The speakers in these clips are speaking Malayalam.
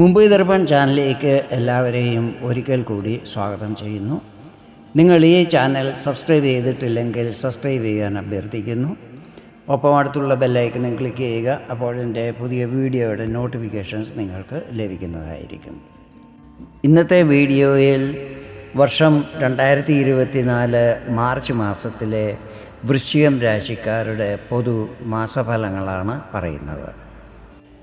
മുംബൈ ദർപ്പൺ ചാനലിലേക്ക് എല്ലാവരെയും ഒരിക്കൽ കൂടി സ്വാഗതം ചെയ്യുന്നു. നിങ്ങൾ ഈ ചാനൽ സബ്സ്ക്രൈബ് ചെയ്തിട്ടില്ലെങ്കിൽ സബ്സ്ക്രൈബ് ചെയ്യാൻ അഭ്യർത്ഥിക്കുന്നു. ഒപ്പം അടുത്തുള്ള ബെല്ലൈക്കണും ക്ലിക്ക് ചെയ്യുക അപ്പോൾ എന്റെ പുതിയ വീഡിയോയുടെ നോട്ടിഫിക്കേഷൻസ് നിങ്ങൾക്ക് ലഭിക്കുന്നതായിരിക്കും. ഇന്നത്തെ വീഡിയോയിൽ വർഷം രണ്ടായിരത്തി ഇരുപത്തിനാല് മാർച്ച് മാസത്തിലെ വൃശ്ചികം രാശിക്കാരുടെ പൊതു മാസഫലങ്ങളാണ് പറയുന്നത്.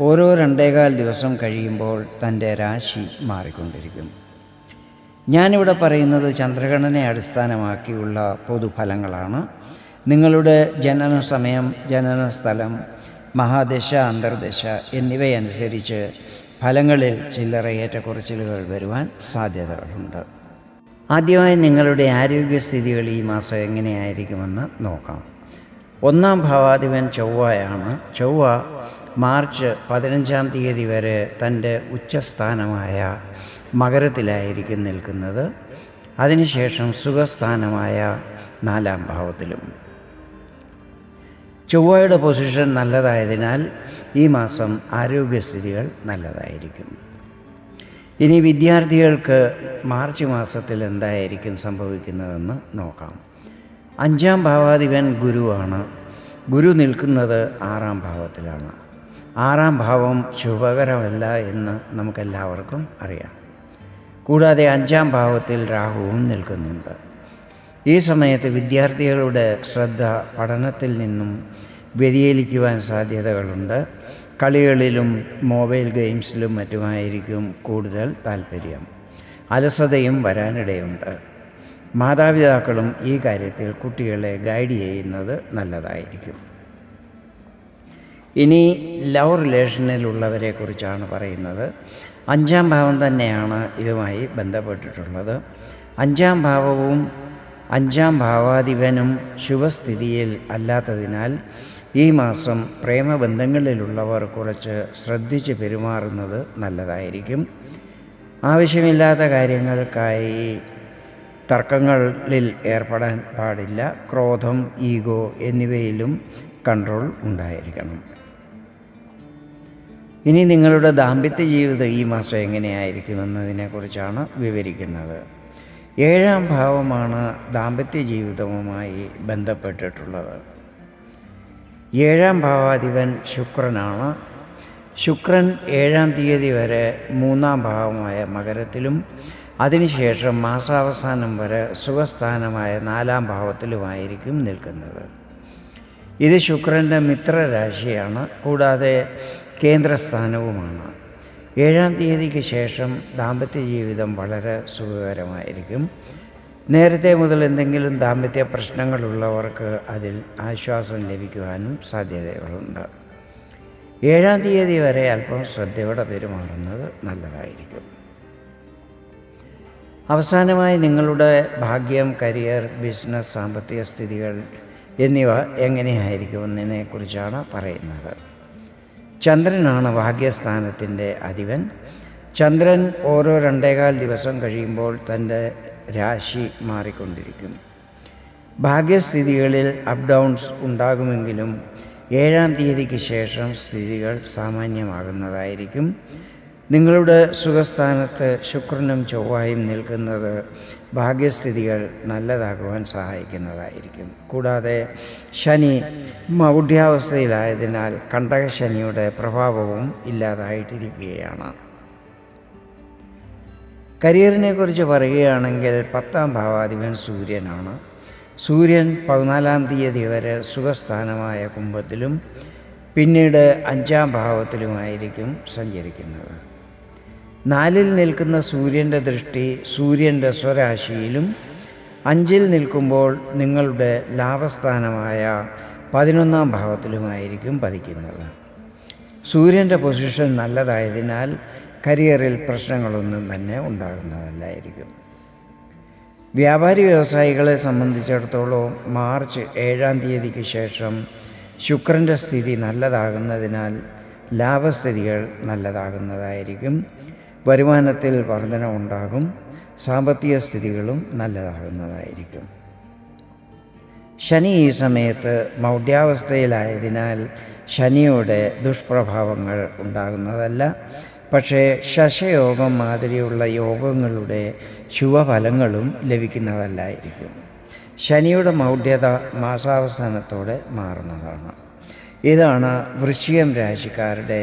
ഓരോ രണ്ടേകാൽ ദിവസം കഴിയുമ്പോൾ തന്റെ രാശി മാറിക്കൊണ്ടിരിക്കും. ഞാനിവിടെ പറയുന്നത് ചന്ദ്രഗണനെ അടിസ്ഥാനമാക്കിയുള്ള പൊതുഫലങ്ങളാണ്. നിങ്ങളുടെ ജനന സമയം ജനന സ്ഥലം മഹാദശ അന്തർദശ എന്നിവയനുസരിച്ച് ഫലങ്ങളിൽ ചില്ലറ ഏറ്റക്കുറച്ചിലുകൾ വരുവാൻ സാധ്യതകളുണ്ട്. ആദ്യമായി നിങ്ങളുടെ ആരോഗ്യസ്ഥിതികൾ ഈ മാസം എങ്ങനെയായിരിക്കുമെന്ന് നോക്കാം. ഒന്നാം ഭാവാധിപൻ ചൊവ്വയാണ്. ചൊവ്വ മാർച്ച് പതിനഞ്ചാം തീയതി വരെ തന്റെ ഉച്ചസ്ഥാനമായ മകരത്തിലായിരിക്കും നിൽക്കുന്നത്. അതിനുശേഷം സുഖസ്ഥാനമായ നാലാം ഭാവത്തിലും. ചൊവ്വയുടെ പൊസിഷൻ നല്ലതായതിനാൽ ഈ മാസം ആരോഗ്യസ്ഥിതികൾ നല്ലതായിരിക്കും. ഇനി വിദ്യാർത്ഥികൾക്ക് മാർച്ച് മാസത്തിൽ എന്തായിരിക്കും സംഭവിക്കുന്നതെന്ന് നോക്കാം. അഞ്ചാം ഭാവാധിപൻ ഗുരുവാണ്. ഗുരു നിൽക്കുന്നത് ആറാം ഭാവത്തിലാണ്. ആറാം ഭാവം ശുഭകരമല്ല എന്ന് നമുക്കെല്ലാവർക്കും അറിയാം. കൂടാതെ അഞ്ചാം ഭാവത്തിൽ രാഹുവും നിൽക്കുന്നുണ്ട്. ഈ സമയത്ത് വിദ്യാർത്ഥികളുടെ ശ്രദ്ധ പഠനത്തിൽ നിന്നും വ്യതിചലിക്കുവാൻ സാധ്യതകളുണ്ട്. കളികളിലും മൊബൈൽ ഗെയിംസിലും മറ്റുമായിരിക്കും കൂടുതൽ താല്പര്യം. അലസതയും വരാനിടയുണ്ട്. മാതാപിതാക്കളും ഈ കാര്യത്തിൽ കുട്ടികളെ ഗൈഡ് ചെയ്യുന്നത് നല്ലതായിരിക്കും. ഇനി ലവ് റിലേഷനിലുള്ളവരെ കുറിച്ചാണ് പറയുന്നത്. അഞ്ചാം ഭാവം തന്നെയാണ് ഇതുമായി ബന്ധപ്പെട്ടിട്ടുള്ളത്. അഞ്ചാം ഭാവവും അഞ്ചാം ഭാവാധിപനും ശുഭസ്ഥിതിയിൽ അല്ലാത്തതിനാൽ ഈ മാസം പ്രേമബന്ധങ്ങളിലുള്ളവർ കുറച്ച് ശ്രദ്ധിച്ച് പെരുമാറുന്നത് നല്ലതായിരിക്കും. ആവശ്യമില്ലാത്ത കാര്യങ്ങൾക്കായി തർക്കങ്ങളിൽ ഏർപ്പെടാൻ പാടില്ല. ക്രോധം ഈഗോ എന്നിവയിലും കൺട്രോൾ ഉണ്ടായിരിക്കണം. ഇനി നിങ്ങളുടെ ദാമ്പത്യ ജീവിതം ഈ മാസം എങ്ങനെയായിരിക്കും എന്നതിനെക്കുറിച്ചാണ് വിവരിക്കുന്നത്. ഏഴാം ഭാവമാണ് ദാമ്പത്യ ജീവിതവുമായി ബന്ധപ്പെട്ടിട്ടുള്ളത്. ഏഴാം ഭാവാധിപൻ ശുക്രനാണ്. ശുക്രൻ ഏഴാം തീയതി വരെ മൂന്നാം ഭാവമായ മകരത്തിലും അതിനുശേഷം മാസാവസാനം വരെ സുഖസ്ഥാനമായ നാലാം ഭാവത്തിലുമായിരിക്കും നിൽക്കുന്നത്. ഇത് ശുക്രന്റെ മിത്രരാശിയാണ്. കൂടാതെ കേന്ദ്രസ്ഥാനവുമാണ്. ഏഴാം തീയതിക്ക് ശേഷം ദാമ്പത്യ ജീവിതം വളരെ സുഖകരമായിരിക്കും. നേരത്തെ മുതൽ എന്തെങ്കിലും ദാമ്പത്യ പ്രശ്നങ്ങളുള്ളവർക്ക് അതിൽ ആശ്വാസം ലഭിക്കുവാനും സാധ്യതകളുണ്ട്. ഏഴാം തീയതി വരെ അല്പം ശ്രദ്ധയോടെ പെരുമാറുന്നത് നല്ലതായിരിക്കും. അവസാനമായി നിങ്ങളുടെ ഭാഗ്യം കരിയർ ബിസിനസ് സാമ്പത്തിക സ്ഥിതികൾ എന്നിവ എങ്ങനെയായിരിക്കുമെന്നതിനെക്കുറിച്ചാണ് പറയുന്നത്. ചന്ദ്രനാണ് ഭാഗ്യസ്ഥാനത്തിന്റെ അധിപൻ. ചന്ദ്രൻ ഓരോ രണ്ടേകാൽ ദിവസം കഴിയുമ്പോൾ തന്റെ രാശി മാറിക്കൊണ്ടിരിക്കും. ഭാഗ്യസ്ഥിതികളിൽ അപ്പ് ഡൗൺസ് ഉണ്ടാകുമെങ്കിലും ഏഴാം തീയതിക്ക് ശേഷം സ്ഥിതികൾ സാമാന്യമാകുന്നതായിരിക്കും. നിങ്ങളുടെ സുഖസ്ഥാനത്ത് ശുക്രനും ചൊവ്വായും നിൽക്കുന്നത് ഭാഗ്യസ്ഥിതികൾ നല്ലതാകുവാൻ സഹായിക്കുന്നതായിരിക്കും. കൂടാതെ ശനി മൗഢ്യാവസ്ഥയിലായതിനാൽ കണ്ടകശനിയുടെ പ്രഭാവവും ഇല്ലാതായിട്ടിരിക്കുകയാണ്. കരിയറിനെ കുറിച്ച് പറയുകയാണെങ്കിൽ പത്താം ഭാവാധിപൻ സൂര്യനാണ്. സൂര്യൻ പതിനാലാം തീയതി വരെ സുഖസ്ഥാനമായ കുംഭത്തിലും പിന്നീട് അഞ്ചാം ഭാവത്തിലുമായിരിക്കും സഞ്ചരിക്കുന്നത്. നാലിൽ നിൽക്കുന്ന സൂര്യന്റെ ദൃഷ്ടി സൂര്യന്റെ സ്വരാശിയിലും അഞ്ചിൽ നിൽക്കുമ്പോൾ നിങ്ങളുടെ ലാഭസ്ഥാനമായ പതിനൊന്നാം ഭാവത്തിലുമായിരിക്കും പതിക്കുന്നത്. സൂര്യന്റെ പൊസിഷൻ നല്ലതായതിനാൽ കരിയറിൽ പ്രശ്നങ്ങളൊന്നും തന്നെ ഉണ്ടാകുന്നതല്ലായിരിക്കും. വ്യാപാരി വ്യവസായികളെ സംബന്ധിച്ചിടത്തോളം മാർച്ച് ഏഴാം തീയതിക്ക് ശേഷം ശുക്രന്റെ സ്ഥിതി നല്ലതാകുന്നതിനാൽ ലാഭസ്ഥിതികൾ നല്ലതാകുന്നതായിരിക്കും. വരുമാനത്തിൽ വർധന ഉണ്ടാകും സാമ്പത്തിക സ്ഥിതികളും നല്ലതാകുന്നതായിരിക്കും. ശനി ഈ സമയത്ത് മൗഢ്യാവസ്ഥയിലായതിനാൽ ശനിയുടെ ദുഷ്പ്രഭാവങ്ങൾ ഉണ്ടാകുന്നതല്ല. പക്ഷേ ശശയോഗം മാതിരിയുള്ള യോഗങ്ങളുടെ ശുഭഫലങ്ങളും ലഭിക്കുന്നതല്ലായിരിക്കും. ശനിയുടെ മൗഢ്യത മാസാവസാനത്തോടെ മാറുന്നതാണ്. ഇതാണ് വൃശ്ചികം രാശിക്കാരുടെ